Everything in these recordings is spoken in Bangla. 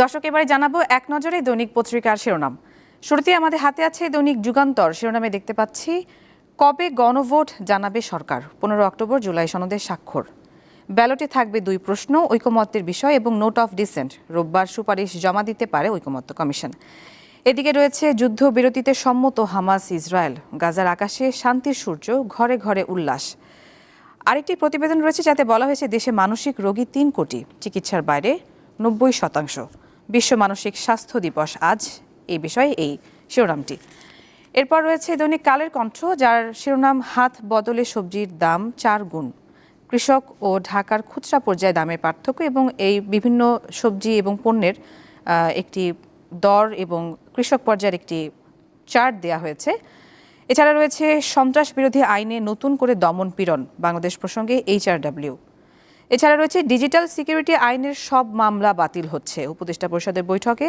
দর্শক, এবারে জানাব এক নজরে দৈনিক পত্রিকার শিরোনাম। শুরুতে আমাদের হাতে আছে দৈনিক যুগান্তর। শিরোনামে দেখতে পাচ্ছি, কবে গণভোট জানাবে সরকার? পনেরো অক্টোবর, জুলাই সনদের স্বাক্ষর। ব্যালটে থাকবে দুই প্রশ্ন, ঐকমত্যের বিষয় এবং নোট অফ ডিসেন্ট। রোববার সুপারিশ জমা দিতে পারে ঐকমত্য কমিশন। এদিকে রয়েছে, যুদ্ধবিরতিতে সম্মত হামাস ইসরায়েল। গাজার আকাশে শান্তির সূর্য, ঘরে ঘরে উল্লাস। আরেকটি প্রতিবেদন রয়েছে, যাতে বলা হয়েছে, দেশে মানসিক রোগী তিন কোটি। চিকিৎসার বাইরে নব্বই শতাংশ। বিশ্ব মানসিক স্বাস্থ্য দিবস আজ। এই বিষয়ে এই শিরোনামটি। এরপর রয়েছে দৈনিক কালের কণ্ঠ, যার শিরোনাম, হাত বদলে সবজির দাম চার গুণ। কৃষক ও ঢাকার খুচরা পর্যায়ে দামের পার্থক্য এবং এই বিভিন্ন সবজি এবং পণ্যের একটি দর এবং কৃষক পর্যায়ের একটি চার্ট দেওয়া হয়েছে। এছাড়া রয়েছে সন্ত্রাস বিরোধী আইনে নতুন করে দমন পীড়ন, বাংলাদেশ প্রসঙ্গে এইচআরডব্লিউ এছাড়া রয়েছে ডিজিটাল সিকিউরিটি আইনের সব মামলা বাতিল হচ্ছে। উপদেষ্টা পরিষদের বৈঠকে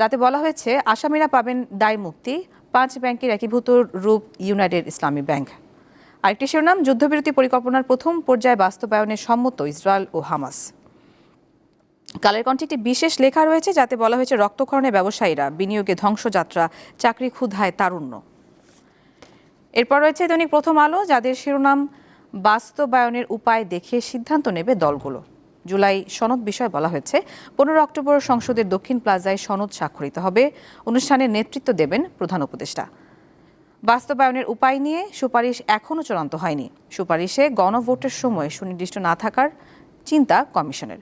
তাতে বলা হয়েছে, আসামিরা পাবেন দায় মুক্তি, পাঁচ ব্যাংকের একীভূত রূপ ইউনাইটেড ইসলামী ব্যাংক। আরেকটি শিরোনাম, যুদ্ধবিরতি পরিকল্পনার প্রথম পর্যায়ে বাস্তবায়নে সম্মত ইসরায়েল ও হামাস। কালের কণ্ঠে একটি বিশেষ লেখা রয়েছে, যাতে বলা হয়েছে রক্তক্ষরণে ব্যবসায়ীরা, বিনিয়োগে ধ্বংসযাত্রা, চাকরি ক্ষুধায় তারুণ্য। এরপর রয়েছে দৈনিক প্রথম আলো, যাদের শিরোনাম বাস্তবায়নের উপায় দেখে সিদ্ধান্ত নেবে দলগুলো। জুলাই সনদ বিষয়ে বলা হয়েছে, পনেরো অক্টোবর সংসদের দক্ষিণ প্লাজায় সনদ স্বাক্ষরিত হবে। অনুষ্ঠানে নেতৃত্ব দেবেন প্রধান উপদেষ্টা। বাস্তবায়নের উপায় নিয়ে সুপারিশ এখনও চূড়ান্ত হয়নি। সুপারিশে গণভোটের সময় সুনির্দিষ্ট না থাকার চিন্তা কমিশনের।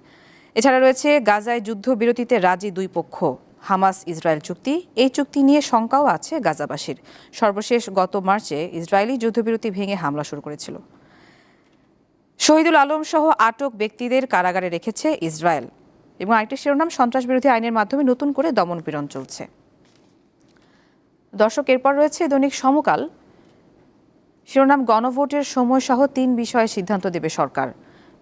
এছাড়া রয়েছে, গাজায় যুদ্ধবিরতিতে রাজি দুই পক্ষ। হামাস ইসরায়েল চুক্তি, এই চুক্তি নিয়ে শঙ্কাও আছে গাজাবাসীর। সর্বশেষ গত মার্চে ইসরায়েলি যুদ্ধবিরতি ভেঙে হামলা শুরু করেছিল। শহীদুল আলম সহ আটক ব্যক্তিদের কারাগারে রেখেছে ইসরায়েল। এবং আরেকটি শিরোনাম, সন্ত্রাস বিরোধী আইনের মাধ্যমে নতুন করে দমন দমনপীড়ন চলছে। দর্শক, এরপর রয়েছে দৈনিক সমকাল। শিরোনাম, গণভোটের সময় সহ তিন বিষয়ে সিদ্ধান্ত দেবে সরকার।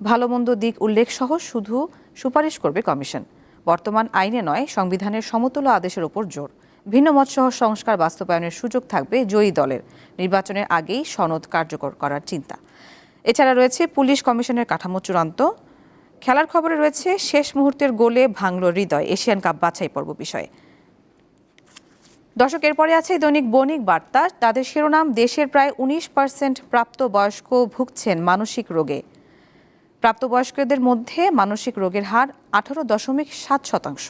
ভালো মন্দ দিক উল্লেখ সহ শুধু সুপারিশ করবে কমিশন। বর্তমান আইনে নয়, সংবিধানের সমতুল্য আদেশের ওপর জোর। ভিন্ন মত সহ সংস্কার বাস্তবায়নের সুযোগ থাকবে জয়ী দলের। নির্বাচনের আগেই সনদ কার্যকর করার চিন্তা। এছাড়া রয়েছে পুলিশ কমিশনের কাঠামো চূড়ান্ত। খেলার খবরে রয়েছে, শেষ মুহূর্তের গোলে ভাঙল হৃদয়, এশিয়ান কাপ বাছাই পর্ব বিষয়ে। দর্শক পরে আছে দৈনিক বণিক বার্তা। তাদের শিরোনাম, দেশের প্রায় উনিশ পার্সেন্ট প্রাপ্তবয়স্ক ভুগছেন মানসিক রোগে। প্রাপ্তবয়স্কদের মধ্যে মানসিক রোগের হার আঠারো দশমিক সাত শতাংশ।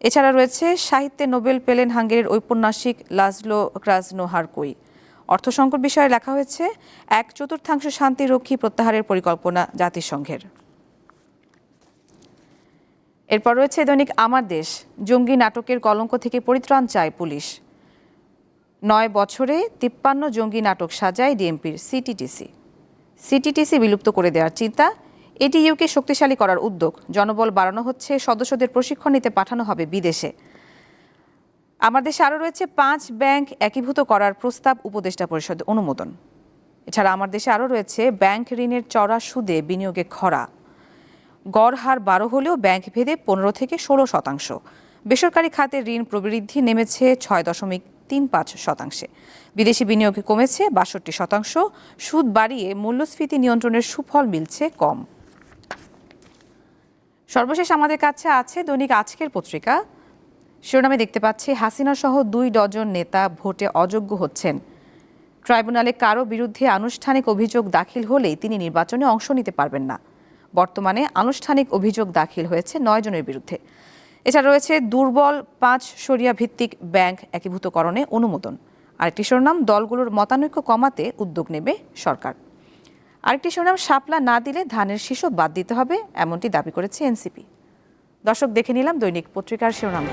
এছাড়া রয়েছে সাহিত্যে নোবেল পেলেন হাঙ্গেরির ঔপন্যাসিক লাজলো ক্রাজনোহারকুই। অর্থ সংকট বিষয়ে লেখা হয়েছে, এক চতুর্থাংশ শান্তিরক্ষী প্রত্যাহারের পরিকল্পনা জাতিসংঘের। এরপর রয়েছে দৈনিক আমার দেশ, জঙ্গি নাটকের কলঙ্ক থেকে পরিত্রাণ চায় পুলিশ। নয় বছরে তিপ্পান্ন জঙ্গি নাটক সাজায় ডিএমপির সিটিটিসি। সিটিটিসি বিলুপ্ত করে দেওয়ার চিন্তা, এটিইউকে শক্তিশালী করার উদ্যোগ। জনবল বাড়ানো হচ্ছে, সদস্যদের প্রশিক্ষণ নিতে পাঠানো হবে বিদেশে। আমার দেশে আরও রয়েছে পাঁচ ব্যাংক একীভূত করার প্রস্তাব উপদেষ্টা পরিষদ অনুমোদন। এছাড়া আমার দেশে আরও রয়েছে ব্যাংক ঋণের চড়া সুদে বিনিয়োগে খরা। গড় হার বারো হলেও ব্যাংক ভেদে পনেরো থেকে ষোলো শতাংশ। বেসরকারি খাতে ঋণ প্রবৃদ্ধি নেমেছে ছয় দশমিক তিন পাঁচ শতাংশে। বিদেশি বিনিয়োগ কমেছে বাষট্টি শতাংশ। সুদ বাড়িয়ে মূল্যস্ফীতি নিয়ন্ত্রণের সুফল মিলছে কম। সর্বশেষ আমাদের কাছে আছে দৈনিক আজকের পত্রিকা। শিরোনামে দেখতে পাচ্ছি হাসিনা সহ দুই ডজন নেতা ভোটে অযোগ্য হচ্ছেন। ট্রাইব্যুনালে কারও বিরুদ্ধে আনুষ্ঠানিক অভিযোগ দাখিল হলেই তিনি নির্বাচনে অংশ নিতে পারবেন না। বর্তমানে আনুষ্ঠানিক অভিযোগ দাখিল হয়েছে নয় জনের বিরুদ্ধে। এছাড়া রয়েছে দুর্বল পাঁচ সরিয়া ভিত্তিক ব্যাংক একীভূতকরণে অনুমোদন। আরেকটি শিরোনাম, দলগুলোর মতানৈক্য কমাতে উদ্যোগ নেবে সরকার। আরেকটি শিরোনাম, শাপলা না দিলে ধানের শীষ বাদ দিতে হবে, এমনটি দাবি করেছে এনসিপি। দর্শক দেখে নিলাম দৈনিক পত্রিকার শিরোনাম